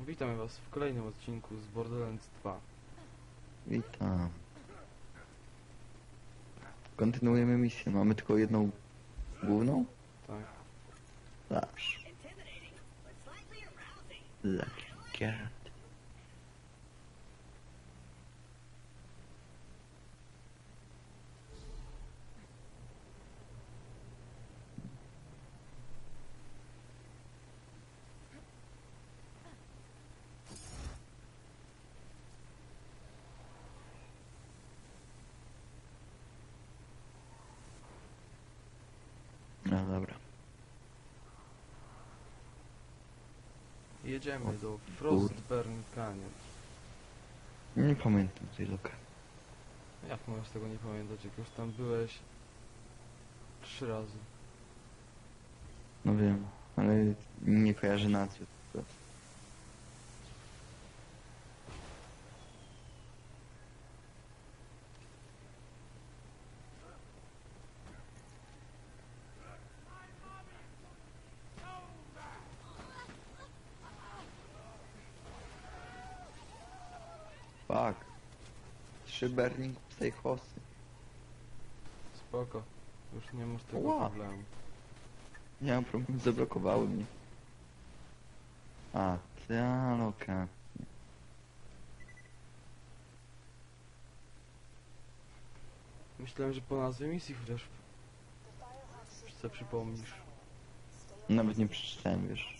Witam was w kolejnym odcinku z Borderlands 2. Witam. Kontynuujemy misję. Mamy tylko jedną główną? Tak. Zawsze. intimidating, Jedziemy do Frostburn Canyon. Nie pamiętam tej lokacji. Jak możesz tego nie pamiętać, jak już tam byłeś trzy razy. No wiem, ale nie kojarzę nazwy. po prostu. Fuck. Burning Psychosy. Spoko. Już nie masz tego Ła. problemu. Nie mam problemu, zablokowały mnie. A, ta lokacja. Myślałem, że po nazwie misji chociaż sobie przypomnisz. Nawet nie przeczytałem, wiesz.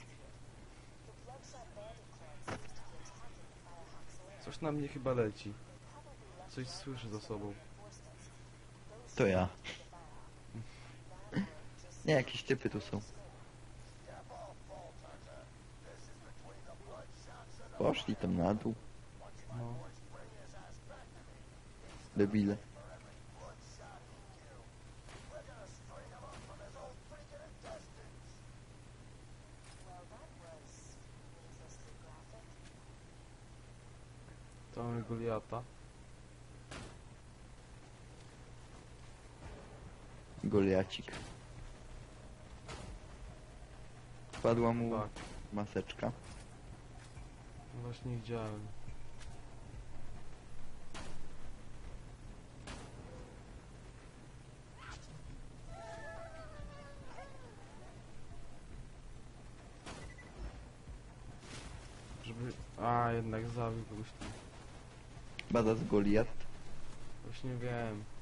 Coś na mnie chyba leci. Coś słyszę za sobą. To ja. Nie, jakieś typy tu są. Poszli tam na dół, No. debile. To mamy Goliata. Goliacik. Wpadła mu Tak. maseczka. Właśnie widziałem. Żeby... A, jednak zabił kogoś tam. Bada z Goliat. Właśnie wiem.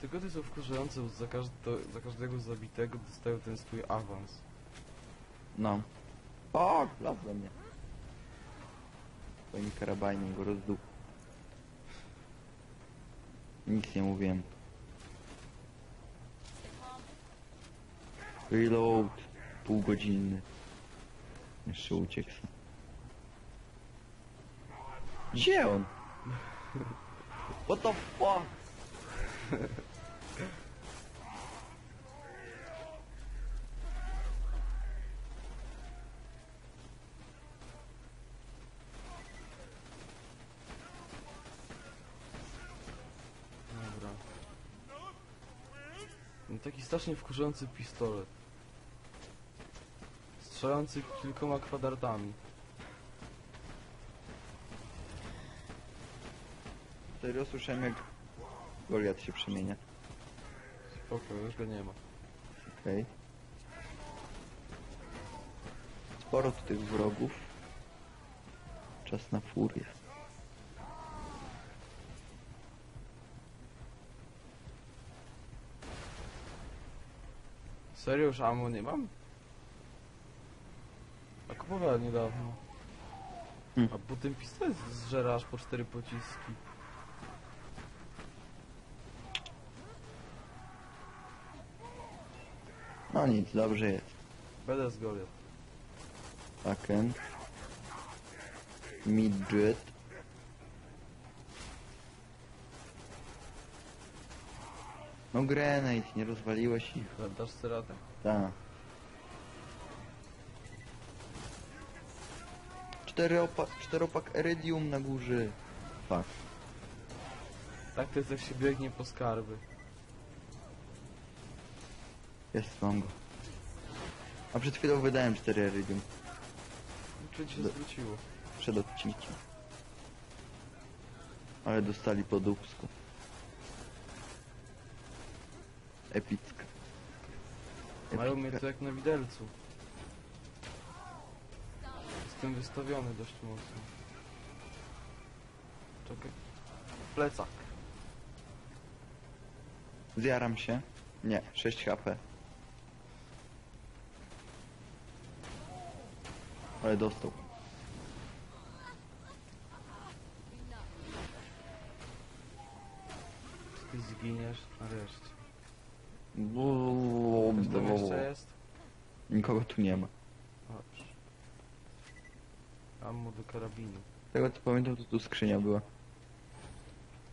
Tylko są wkurzające, bo za, każdo, za każdego zabitego dostają ten swój awans. No. O, wlazł we mnie. Swoim karabajnem go rozdup. Nic nie mówiłem. Reload. Półgodzinny. Jeszcze uciekł. Gdzie on? What the fuck? Dobra. No taki strasznie wkurzający pistolet. Strzelający kilkoma kwadratami. Serio słyszałem jak Goliat się przemienia. Spoko, już go nie ma. Okej. Sporo tu tych wrogów. Czas na furię. Serio, już ammo nie mam? A kupowałem niedawno. Hmm. A po tym pistolet zżera aż po cztery pociski. No nic, dobrze jest. Będę z Goliat. Taken. Midget. No grenade, nie rozwaliłeś ich. Dasz sobie radę? Tak. Czteropak, czteropak Iridium na górze. Fuck. Tak to jest jak się biegnie po skarby. Jest, mam go. A przed chwilą wydałem 4 Iridium. Czy ci się Do- zwróciło? przed odcinkiem. Ale dostali po dupsku. Epicka. Mają mnie to jak na widelcu. Jestem wystawiony dość mocno. Czekaj. Plecak. Zjaram się. Nie, 6 HP. Ale dostał. Ty zginiesz nareszcie. Bo- Ktoś tam jeszcze jest? Nikogo tu nie ma. Dobrze. Ammo do karabinu. Tego co pamiętam, to tu skrzynia była.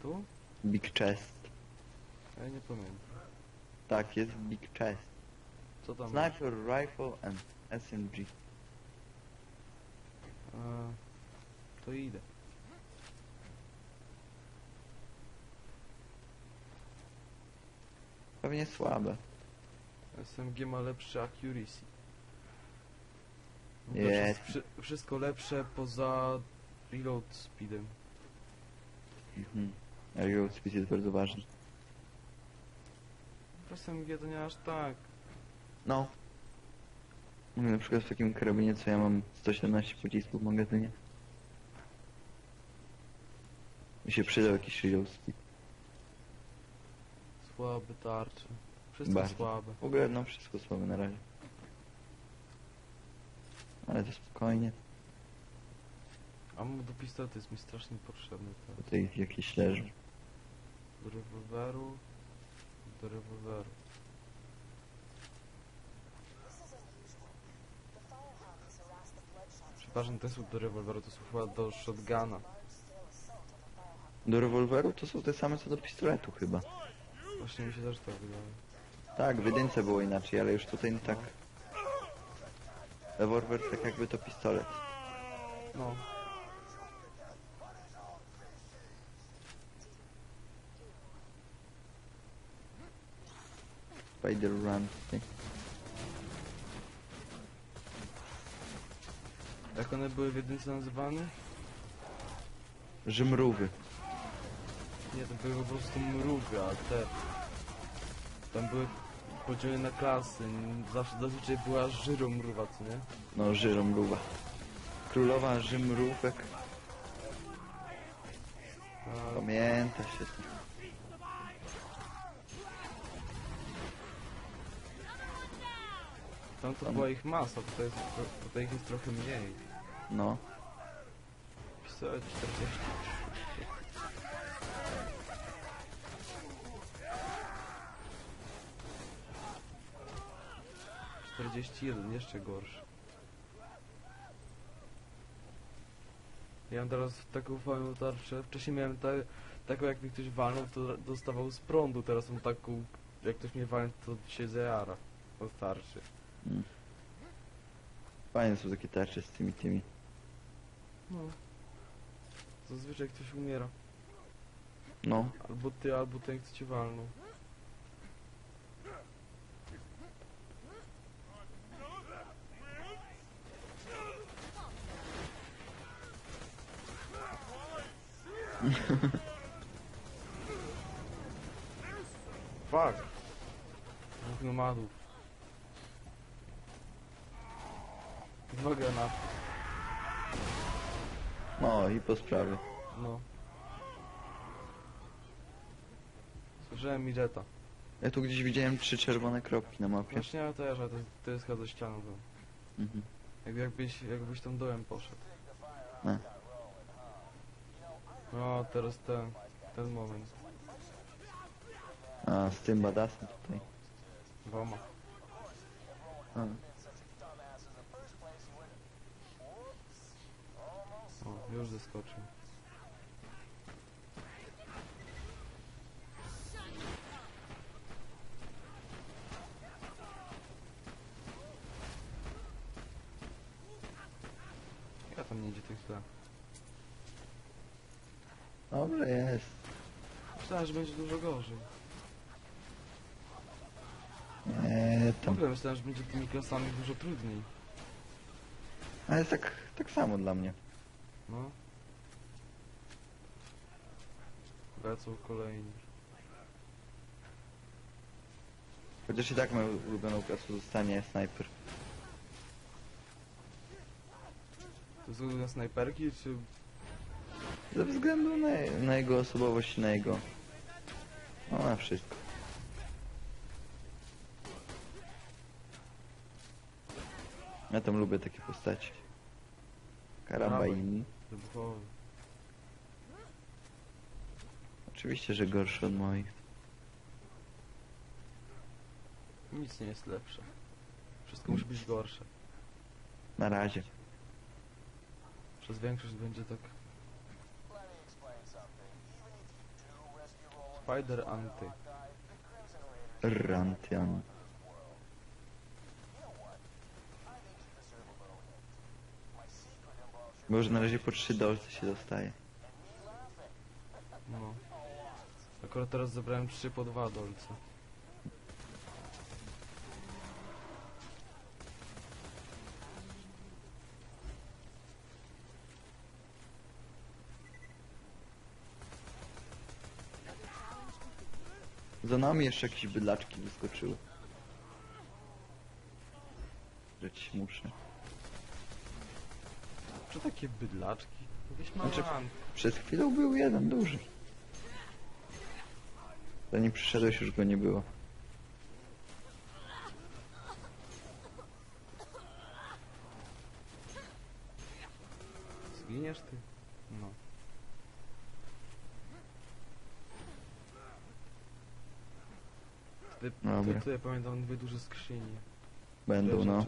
Tu? Big chest. Ja nie pamiętam. Tak, jest big chest. Co tam? Sniper rifle and SMG. A, to idę. Pewnie słabe. SMG ma lepszy accuracy. To Jest. wszy- wszystko lepsze poza reload speedem. Mhm. Reload speed jest bardzo ważny. W SMG to nie aż tak. No. Mówię na przykład w takim karabinie, co ja mam 117 pocisków w magazynie. Mi się przydał jakiś reload speed. Słabe tarcze. Wszystko Bardzo. słabe. W ogóle no wszystko słabe na razie. Ale to spokojnie. Ammo do pistoletu jest mi strasznie potrzebny. teraz. Tutaj jakieś leżą. Do rewolweru. Do rewolweru. Przepraszam, te są do rewolweru, to są chyba do shotguna. Do rewolweru to są te same co do pistoletu chyba. Właśnie mi się też tak wydaje. Tak, w jedynce było inaczej, ale już tutaj tak... Rewolwer tak jakby to pistolet. No. Spider Run tutaj. Jak one były w jedynce nazywane? Rzymrówy. Nie, to były po prostu mruwy, a te... Tam były podziały na klasy, zawsze zazwyczaj była żyromruwa, co nie? No, żyromruwa. Królowa żymrówek. A, Pamięta się to. tam to była ich masa, tutaj, jest tutaj ich jest trochę mniej. No. Pisałem 43. 41, jeszcze gorszy. Ja mam teraz taką fajną tarczę. Wcześniej miałem ta, taką, jak mi ktoś walnął, to dostawał z prądu. Teraz mam taką, jak ktoś mnie walnął, to się zjara od tarczy. Hmm. Fajne są takie tarcze z tymi tymi. No. Zazwyczaj ktoś umiera. No. Albo ty, albo ten, kto cię walnął. Fuck. Dwóch nomadów. Dwa granaty. No i po sprawie. No. Słyszałem Midgeta. Ja tu gdzieś widziałem trzy czerwone kropki na mapie. Właśnie ja też, ale to, to jest chyba ze ścianą. to. Mhm. Jak, jakbyś, jakbyś tam dołem poszedł. E. No, teraz ten, ten moment. A, z tym badasem tutaj. Wama. A. O, już zeskoczył. Ja tam nie idzie tak źle. Dobrze jest. Myślałem, że będzie dużo gorzej. Nie, W tam. ogóle myślałem, że będzie tymi klasami dużo trudniej. Ale tak tak samo dla mnie. No. Lecą kolejni. Chociaż i tak moją ulubioną klasą zostanie snajper. To jest na snajperki, czy... Ze względu na, na jego osobowość na jego... No na wszystko. Tam lubię takie postaci. Karabaini. Wybuchowy. Oczywiście, że gorszy od moich. Nic nie jest lepsze. Wszystko musi być gorsze. Na razie. Przez większość będzie tak... Spider Anty. Rantian. Może na razie po 3 dolce się dostaje. No. Akurat teraz zebrałem 3 po 2 dolce. Za nami jeszcze jakieś bydlaczki wyskoczyły. Rzeć muszę. Czy takie bydlaczki? Jakieś Znaczy- małe anty. Przed chwilą był jeden duży. Zanim przyszedłeś już go nie było. Zginiesz ty? No. Wtedy, Dobra. wtedy ja pamiętam dwie duże skrzynie. Będą no.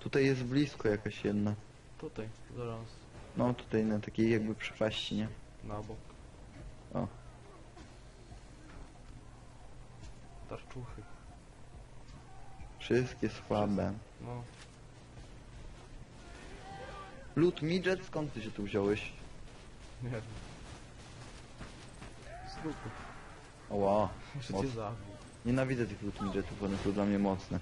Tutaj jest blisko jakaś jedna. Tutaj, zaraz. No tutaj na takiej jakby przepaści, nie? Na bok. O. Tarczuchy. Wszystkie słabe. No. Lud midget, skąd ty się tu wziąłeś? Nie wiem. Z dupy. Oła. Muszę Moc. zabić. Nienawidzę tych lud midgetów, one są dla mnie mocne.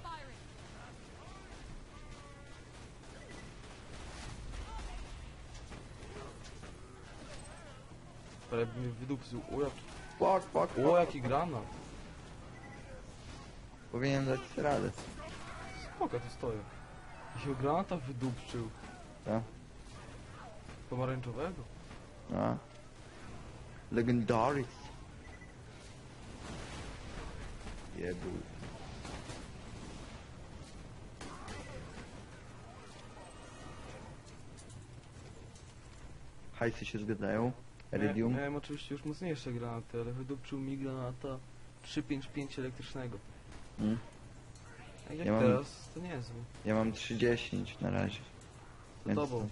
Ale mnie wydupcył. O jaki, Fuck, fuck, o jaki granat. Powinienem dać radę. Spoko, tu stoję. Jakiego granata wydupczył. Tak? Pomarańczowego. A. Legendaris. Jebu. Hajsy się zgadzają. Iridium. Miałem, miałem oczywiście już mocniejsze granaty, ale wydupczył mi granata 355 elektrycznego. Mm. A jak Ja mam- teraz, to niezły. Ja mam 310 na razie. Za Więc tobą.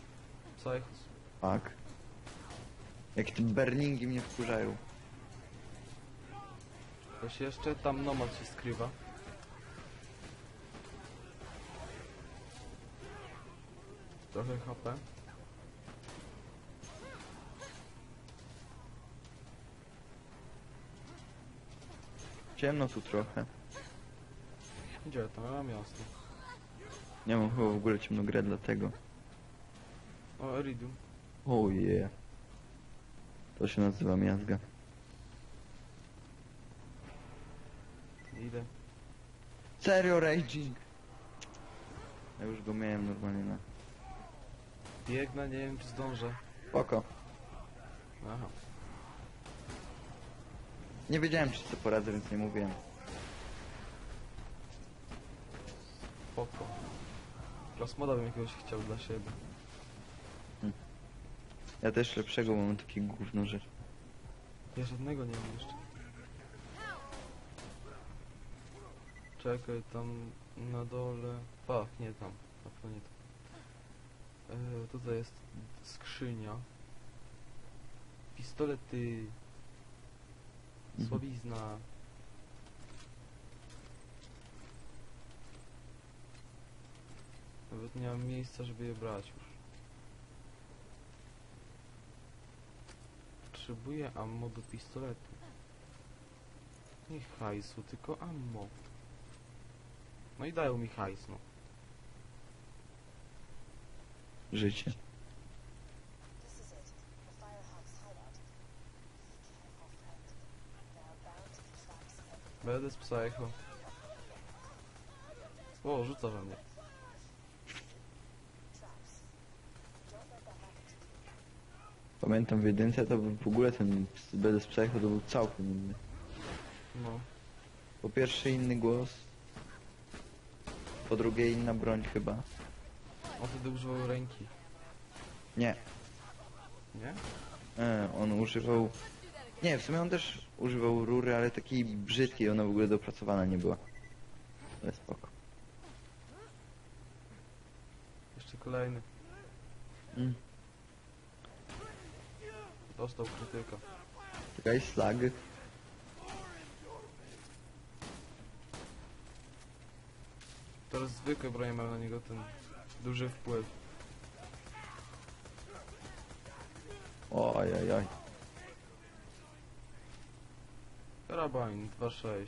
Psychos. Tak. Jak te burningi mnie wkurzają. Ktoś jeszcze? Tam nomad się skrywa. Trochę HP. Ciemno tu trochę. Gdzie to? A miasto. Nie mam chyba w ogóle ciemną grę dlatego. O, Iridium. Oh yeah. To się nazywa miazga. Idę. Serio raging? Ja już go miałem normalnie na... Biegnę, nie wiem czy zdążę. Spoko. Aha. Nie wiedziałem czy sobie poradzę, więc nie mówiłem. Spoko. Plasmoda bym jakiegoś chciał dla siebie. Ja też lepszego mam takie gówno, że... Ja żadnego nie mam jeszcze. Czekaj, tam na dole... A, nie tam. Na pewno nie tam. E, tutaj jest skrzynia. Pistolety. Mhm. Słabizna. Nawet nie mam miejsca, żeby je brać już. Potrzebuję ammo do pistoletu. Nie hajsu, tylko ammo. No i dają mi hajs, no. życie. Będę z psycho. O, rzuca we mnie. Pamiętam w jedynce to był w ogóle ten BDS Psycho to był całkiem inny. No. Po pierwsze inny głos. Po drugie inna broń chyba. On wtedy używał ręki. Nie, Nie? e, on używał... Nie, w sumie on też używał rury, ale takiej brzydkiej, ona w ogóle dopracowana nie była. Ale spoko. Jeszcze kolejny. Mm. Dostał krytyka. Czekaj, slag. Teraz zwykłe bronie mają na niego ten duży wpływ. Oj, oj, oj. Karabin 2.6.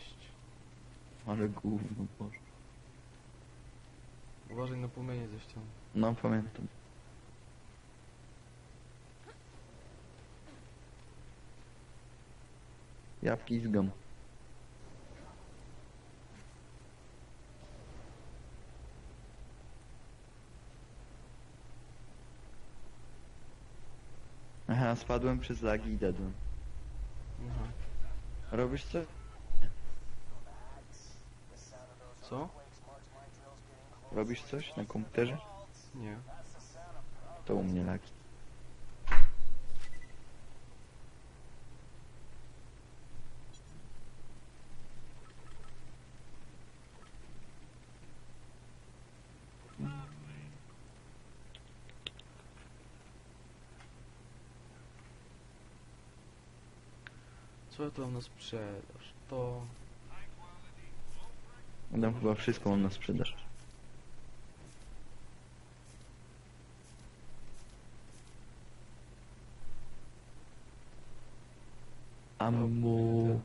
Ale gówno, boże. Uważaj na płomienie ze ścian. No, pamiętam. Ja pizgam. Aha, spadłem przez lagi i dedłem. Robisz co? Co? Robisz coś na komputerze? Nie. To u mnie lagi. Co to na sprzedaż? To... Adam chyba wszystko mam na sprzedaż. Ammo.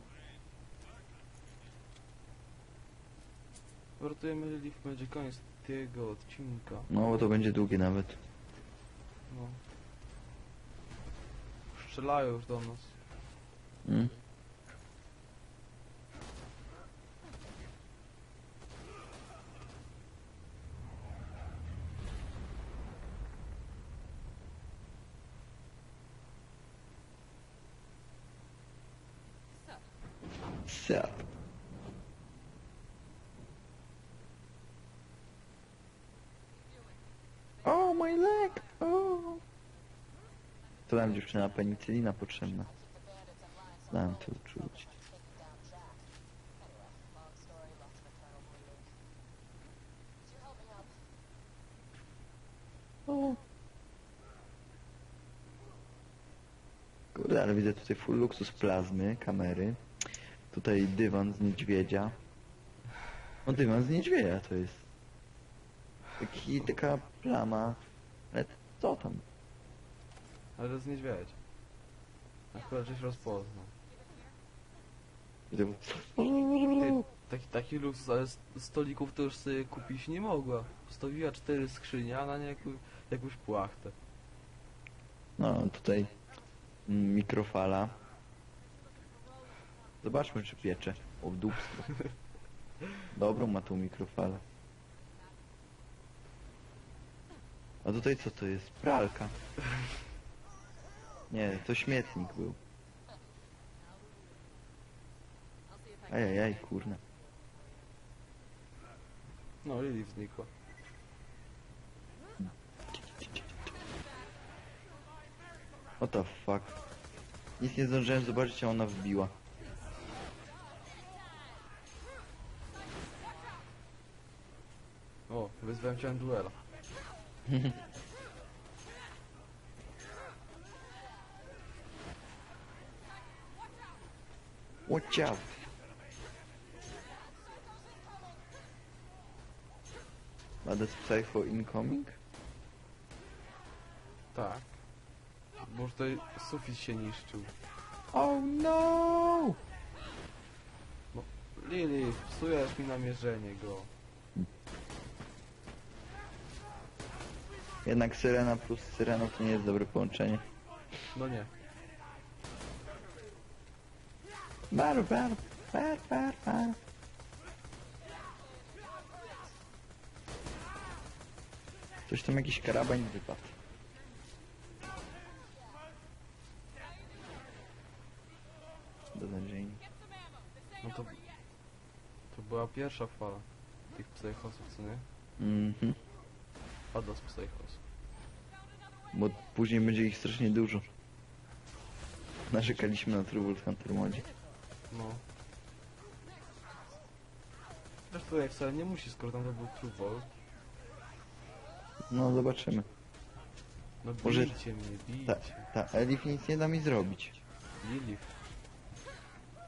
Wartujemy Lilith, będzie koniec tego odcinka. No bo to będzie długie nawet. No. Strzelają już do nas. Mm? Sup. Oh, my leg! Oh! To nam dziewczyna penicylina potrzebna. Znam to uczucie. Kurde, ale widzę tutaj full luksus plazmy, kamery. Tutaj dywan z niedźwiedzia. No dywan z niedźwiedzia to jest. Taki, taka plama. Ale co tam? Ale to jest niedźwiedź. Akurat żeś rozpoznał. Ty, taki, taki luksus, ale st- stolików to już sobie kupić nie mogła. Postawiła cztery skrzynie, a na nie jaku, jakąś płachtę. No tutaj mm, mikrofala. Zobaczmy czy piecze. O w dupstwo. Dobrą ma tą mikrofalę. A tutaj co to jest? Pralka. Nie, to śmietnik był. Ajajaj, kurna. No, Lilith znikła. What the fuck? Nic nie zdążyłem zobaczyć, a ona wbiła. O, wyzwałem cię na duela. Watch out! Badass Psycho incoming? Tak. Bo już tutaj sufit się niszczył. Oh no! Lilith, psujesz mi namierzenie go. Jednak Syrena plus Syrena to nie jest dobre połączenie. No nie. Bar, bar, bar, bar, bar. Coś tam jakiś karabań wypadł. Beznadziejnie. No to... To była pierwsza fala tych psychosów, co nie? Mhm. Pada z psychos. Bo później będzie ich strasznie dużo. Narzekaliśmy na True Hunter modzie. No. Też tutaj wcale nie musi, skoro tam to był Volt. No zobaczymy. No Może- bijcie mnie, Ta, bijcie. ta Elif nic nie da mi zrobić. Lilith,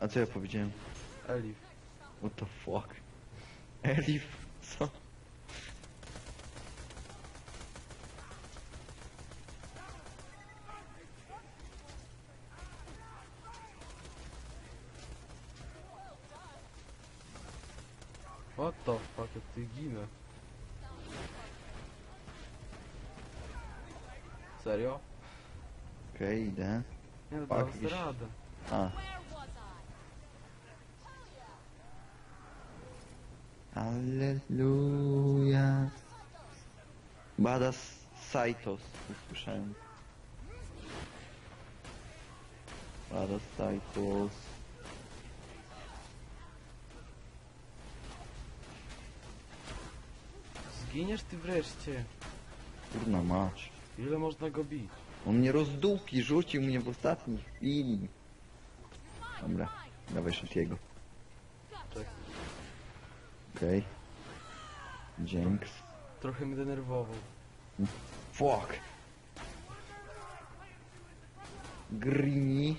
A co ja powiedziałem? Elif. What the fuck? Elif? Co? What the fuck, jak ty ginę. Serio? Okej, idę. Nie, no Fuck, dam sobie iść. radę. A. Alleluja. Badass Saitos, usłyszałem. Badass Saitos. Zginiesz ty wreszcie. Kurna mać. Ile można go bić? On mnie rozdupi, rzucił mnie w ostatniej chwili. Dobra, dawaj szybkiego. Czekaj. Okej. Dzięks. Trochę mnie denerwował. Fuck. Greeny.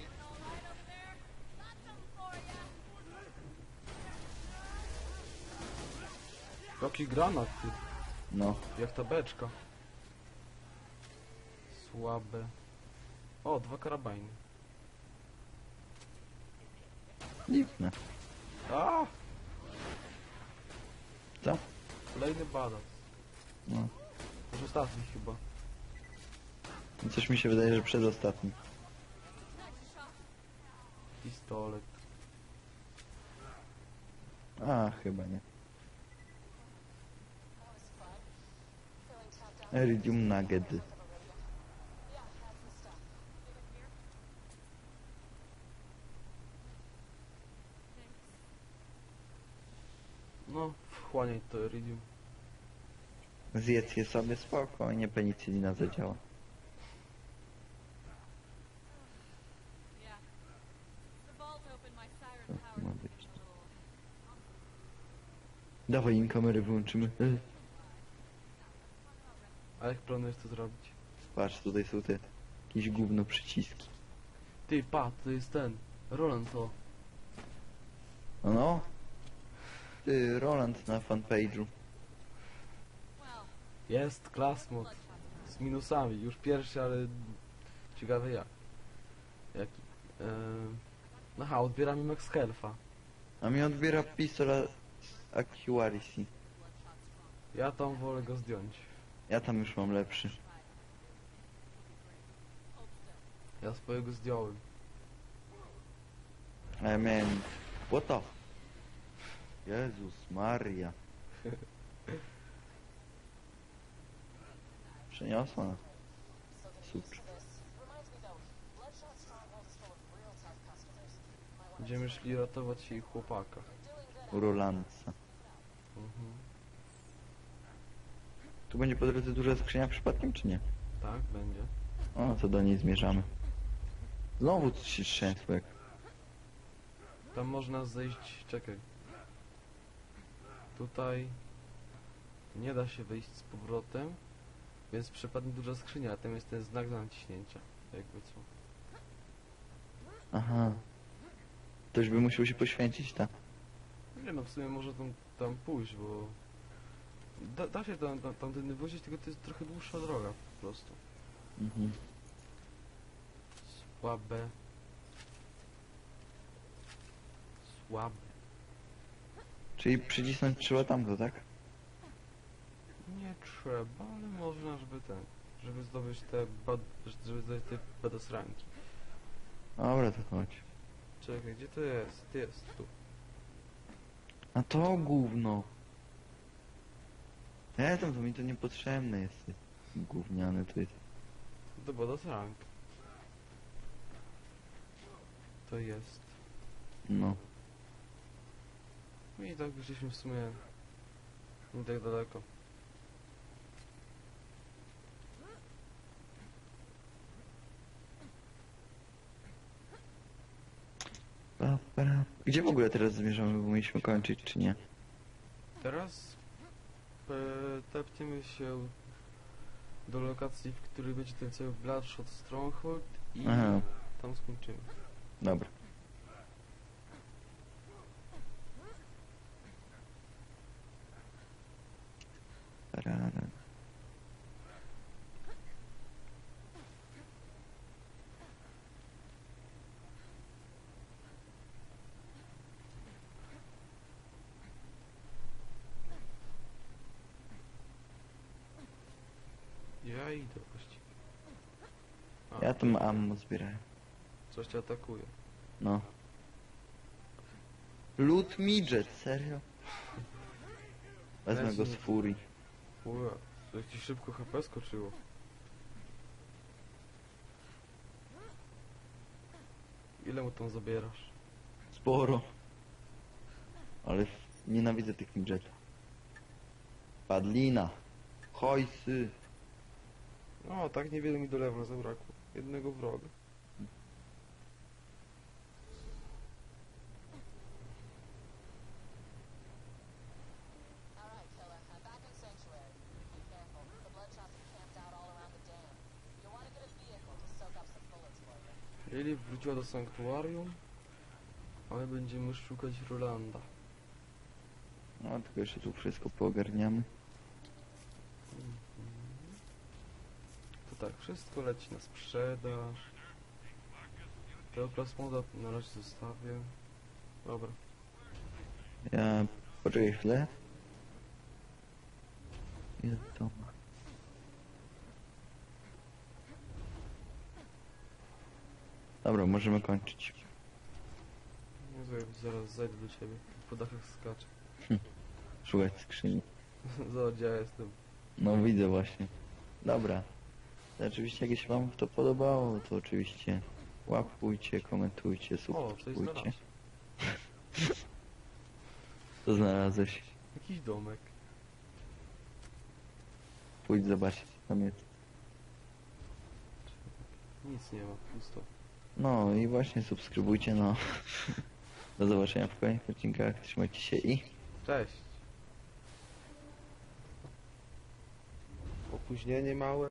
Jaki granat ty, No, jak ta beczka. Słabe. O, dwa karabiny. dziwne. A, Co? kolejny badass. No. Już ostatni chyba. Coś mi się wydaje, że przedostatni. Pistolet. A, chyba nie. Iridium Nugget. Yeah, that's the stuff. Wchłaniaj to iridium. Zjedz je sobie spokojnie, penicylina zadziała. Co ma być? Dawaj im kamery wyłączymy. A jak planujesz to zrobić? Patrz, tutaj są te jakieś gówno przyciski. Ty, pa, to jest ten. Roland to. No no. Ty, Roland na fanpage'u. Jest, class mod. Z minusami. Już pierwszy, ale... Ciekawe jak. Jaki? Ehm... Aha, odbieramy Max Health'a. A mi odbiera pistola z Accuracy. Ja tam wolę go zdjąć. Ja tam już mam lepszy. Ja swojego zdjąłem. A ja miałem... What the... Jezus Maria. Przeniosła. Super. Będziemy szli ratować jej chłopaka. Rolandsa. Mhm. Tu będzie po drodze duża skrzynia przypadkiem, czy nie? Tak, będzie. O, to do niej zmierzamy. Znowu coś się trzęsło jak... Tam można zejść... Czekaj. Tutaj... Nie da się wejść z powrotem. Więc przepadnie duża skrzynia, a tam jest ten znak do naciśnięcia. Jakby co. Aha. Ktoś by musiał się poświęcić, tak? Nie no, w sumie może tam, tam pójść, bo... Da, da się tam, tam, tamtędy wrócić, tylko to jest trochę dłuższa droga po prostu. Mhm. Słabe. Słabe. Czyli przycisnąć trzeba tamto, tak? Nie trzeba, ale można, żeby ten, żeby zdobyć te, bad, żeby zdobyć te badosranki. Dobra, to chodź. Czekaj, gdzie to jest? Jest, tu. A to gówno. Ja tam to mi to niepotrzebne jest. Gówniane to jest. To badosrank. To jest. No. No I tak żeśmy w sumie nie tak daleko. Gdzie w ogóle teraz zmierzamy, bo mieliśmy kończyć, czy nie? Teraz e, tepniemy się do lokacji, w której będzie ten cały Bloodshot Stronghold i Aha. tam skończymy. Dobra. Parara. Ja idę właściwie. A, Ja tam ammo zbierałem. Coś cię atakuje. No. Loot midget, serio? Wezmę go z furii. Ue, jak ci szybko HP skoczyło. Ile mu tam zabierasz? Sporo. Ale f- nienawidzę tych midgetów. Padlina. Hojsy. No, tak niewiele mi do lewra zabrakło. Jednego wroga. Lili wróciła do sanktuarium, a my będziemy szukać Rolanda. No, tylko jeszcze tu wszystko poogarniamy. To tak, wszystko leci na sprzedaż. Tego plasmoda na razie zostawię. Dobra. Ja... Poczekaj chwilę. Ile to ma? Dobra, możemy kończyć. Jezu, ja zaraz zajdę do ciebie. Po dachach skaczę. Szukać skrzyni. Zobacz, ja jestem. No widzę właśnie. Dobra. Oczywiście jak się wam to podobało, to oczywiście łapkujcie, komentujcie, O, coś subskrybujcie. znalazłem. Co znalazłeś? Jakiś domek. Pójdź zobaczyć, co tam jest. Nic nie ma, pusto. No i właśnie subskrybujcie, no. Do zobaczenia w kolejnych odcinkach. Trzymajcie się i... Cześć. Opóźnienie małe.